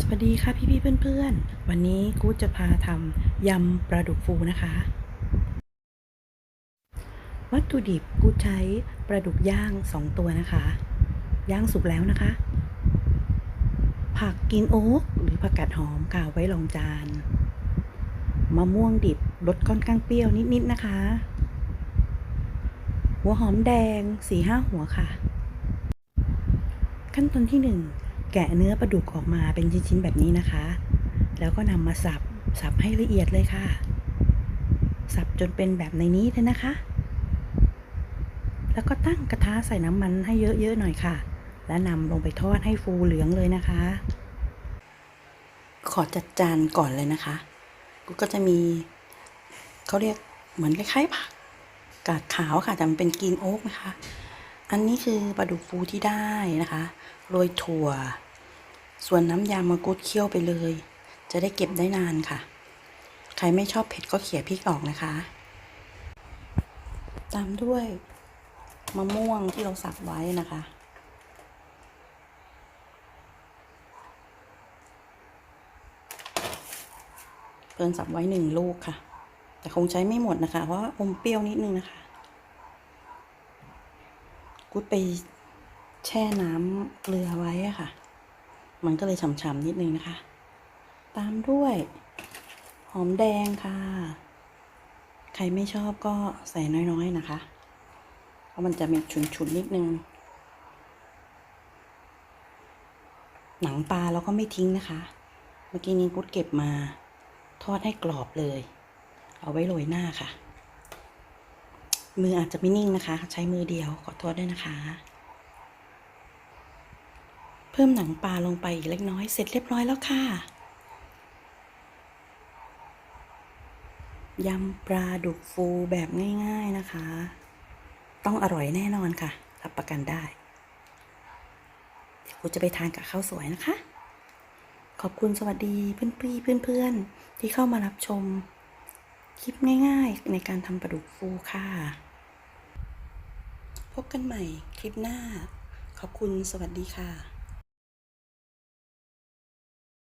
สวัสดีค่ะพี่ๆเพื่อนๆ วันนี้กูจะพาทำยำปลาดุกฟูนะคะ วัตถุดิบกูใช้ปลาดุกย่าง2ตัวนะคะ ย่างสุกแล้วนะคะ ผักกินโอ๊กหรือผักกาดหอมกาวไว้รองจาน มะม่วงดิบรสค่อนข้างเปรี้ยวนิดๆนะคะ หัวหอมแดงสี่ห้าหัวค่ะ ขั้นตอนที่หนึ่ง แกะเนื้อปลาดุกออกมาเป็นชิ้นๆแบบนี้นะคะ แล้วก็นำมาสับ สับให้ละเอียดเลยค่ะ สับจนเป็นแบบในนี้เลยนะคะ แล้วก็ตั้งกระทะใส่น้ำมันให้เยอะๆหน่อยค่ะ แล้วนำลงไปทอดให้ฟูเหลืองเลยนะคะ ขอจัดจานก่อนเลยนะคะ ก็จะมีเขาเรียกเหมือนคล้ายๆผักกาดขาวค่ะแต่มันเป็นกรีนโอ๊กนะคะ อันนี้คือปลาดุกฟูที่ได้นะคะโรยถั่ว ส่วนน้ำยามากุดเคี่ยวไปเลย จะได้เก็บได้นานค่ะ ใครไม่ชอบเผ็ดก็เขี่ยพริกออกนะคะ ตามด้วยมะม่วงที่เราสับไว้นะคะเพิ่นสับไว้หนึ่งลูกค่ะ แต่คงใช้ไม่หมดนะคะ เพราะอมเปรี้ยวนิดนึงนะคะ กุดไปแช่น้ำเกลือไว้อะค่ะ มันก็เลยฉ่ำๆนิดนึงนะคะ ตามด้วย หอมแดงค่ะ ใครไม่ชอบก็ใส่น้อยๆนะคะ เพราะมันจะมีฉุนๆนิดนึง หนังปลาเราก็ไม่ทิ้งนะคะ เมื่อกี้นี้กุดเก็บมาทอดให้กรอบเลย เอาไว้โรยหน้าค่ะ มืออาจจะไม่นิ่งนะคะ ใช้มือเดียวขอโทษด้วยนะคะ เพิ่มหนังปลาลงไปอีกเล็กน้อยเสร็จเรียบร้อยแล้วค่ะยำปลาดุกฟูแบบง่ายๆนะคะ ต้องอร่อยแน่นอนค่ะ รับประกันได้เดี๋ยวกูจะไปทานกับข้าวสวยนะคะ ขอบคุณสวัสดีเพื่อนพี่เพื่อนๆที่เข้ามารับชม คลิปง่ายๆในการทำปลาดุกฟูค่ะ พบกันใหม่คลิปหน้า ขอบคุณสวัสดีค่ะ